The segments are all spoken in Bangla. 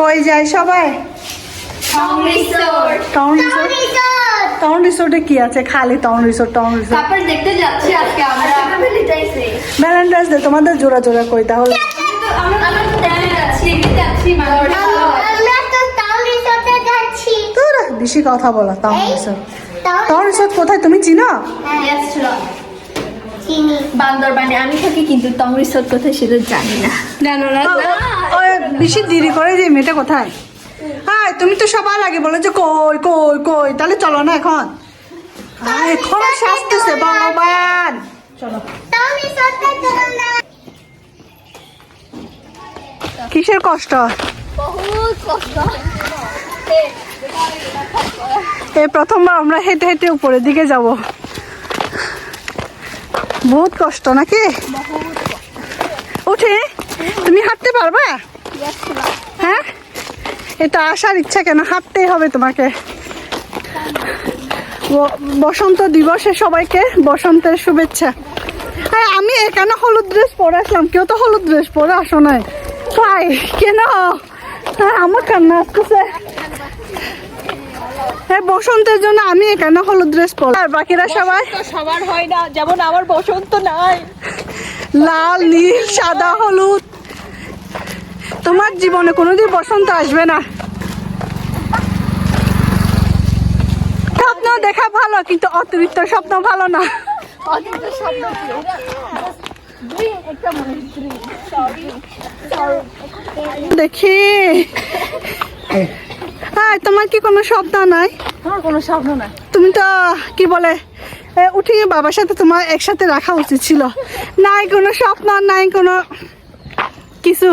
কই যায় সবাই? টাউন রিসোর্ট টাউন রিসোর্টে কি আছে? খালি টাউন রিসোর্ট টাউন রিসোর্ট তারপর দেখতে যাচ্ছি আজকে আমরা। ভ্যালেন্টাইন্স ডে তোমাদের জোড়া জোড়া কই তাহলে? বেশি কথা বলা টাউন রিসোর্ট টাউন রিসোর্ট কোথায়? তুমি চিনো? বান্দরবানে আমি থাকি কিন্তু টং রিসোর্ট কোথায় সেটা জানি না। জানো না ওই বেশি দেরি করে যে মেয়েটা কোথায়? হ্যাঁ তুমি তো সবার আগে বলে যে কই কই কই তাহলে চলো না এখন। এখন শাস্তেছে ভগবান। চলো। কিসের কষ্ট। এই প্রথমবার আমরা হেঁটে হেঁটে উপরের দিকে যাব। বহুত কষ্ট নাকি? উঠে তুমি হাঁটতে পারবা? হ্যাঁ? এটা আসার ইচ্ছা কেন? হাঁটতেই হবে তোমাকে। বসন্ত দিবসে সবাইকে বসন্তের শুভেচ্ছা। হ্যাঁ আমি এখানে হলুদ ড্রেস পরে আসলাম? কেউ তো হলুদ ড্রেস পরে আসো নাই। তাই কেন? হ্যাঁ, আমার কান্না আসতেছে। হ্যাঁ বসন্তের জন্য আমি এখানে হলুদ ড্রেস পর আর বাকিরা সবাই সবার হয় না যেমন আমার বসন্ত নাই। লাল নীল সাদা হলুদ। তোমার জীবনে কোনোদিন বসন্ত আসবে না। স্বপ্ন দেখা ভালো কিন্তু অতিরিক্ত স্বপ্ন ভালো না। দেখি। হ্যাঁ তোমার কি কোনো স্বপ্ন নাই? আমার কোনো স্বপ্ন নাই। তুমি তো কি বলে এ, উঠিয়ে বাবার সাথে তোমার একসাথে রাখা উচিত ছিল। নাই কোনো স্বপ্ন নাই কোনো কিছু।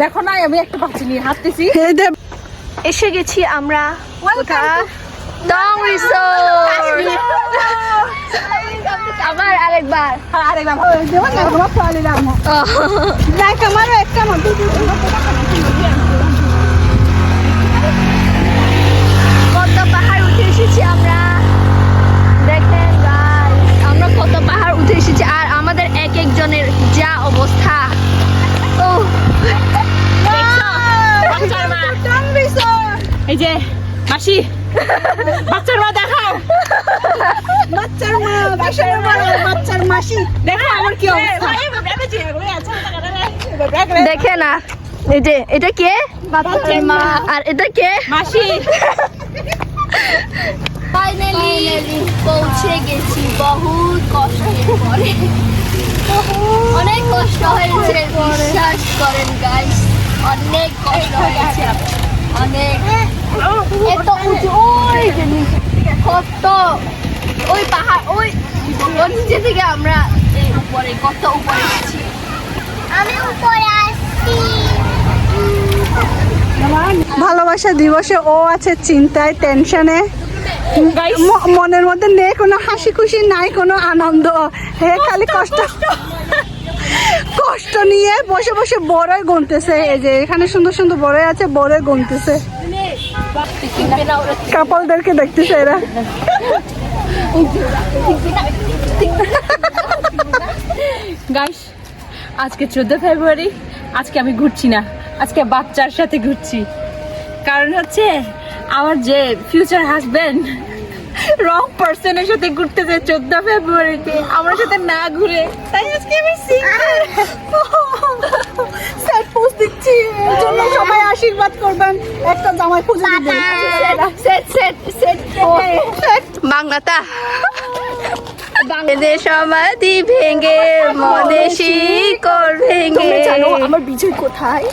দেখো না আমি একটা পাচ্ছি নিয়ে হাঁটতেছি। এসে গেছি আমরা কোথায় টং রিসোর্ট আবার আরেকবার। আরে যেমন না তোমার পালি রাম দেখ আমারও একটা মতো। কত পাহাড় উঠে এসেছি আমরা। দেখেন আমরা কত পাহাড় উঠে এসেছি আর আমাদের এক একজনের যা অবস্থা। ও এই যে মাসি। বাচ্চার মা দেখাও। বাচ্চার মা বাসার মা বাচ্চার মাসি। দেখো আমার কি অবস্থা। দেখে না। এই যে এটা কে? বাচ্চার মা। আর এটা কে? মাসি। ফাইনালি পৌঁছে গেছি বহুত কষ্টের পরে। অনেক কষ্ট হয়েছে বিশ্বাস করেন গাইস অনেক কষ্ট হয়েছে। অনেক এত উঁচু ওই কত ওই পাহাড় ওই নিচে থেকে আমরা এই উপরে কত উপরে গেছি আমি উপরে আসছি। ভালোবাসা দিবসে ও আছে চিন্তায় টেনশনে। মনের মধ্যে নেই কোনো হাসি খুশি নাই কোনো আনন্দ। হে খালি কষ্ট। নিয়ে বসে বসে বড়ই গুনতেছে। এই যে এখানে সুন্দর সুন্দর বড়ই আছে, বড়ই গুনতেছে। কাপলদেরকে দেখতেছে এরা। গাইস আজকে চোদ্দ ফেব্রুয়ারি, আজকে আমি ঘুরছি না, আজকে বাচ্চার সাথে ঘুরছি। কারণ হচ্ছে, আমার যে ফিউচার হাজবেন্ড রং পার্সনের সাথে ঘুরতেছে চোদ্দ ফেব্রুয়ারিতে। আমার সাথে না ঘুরে। তাই আজকে আমি সিঙ্গেল সেট পোস্ট দিচ্ছি। এর জন্য সবাই আশীর্বাদ করবেন। একটা জামাই দিবেন সেট সেট সেট বাংলাটা। বাংলাদেশ সমাধি ভেঙে মনে শিকড় ভেঙে। জানো আমার বিজয় কোথায়?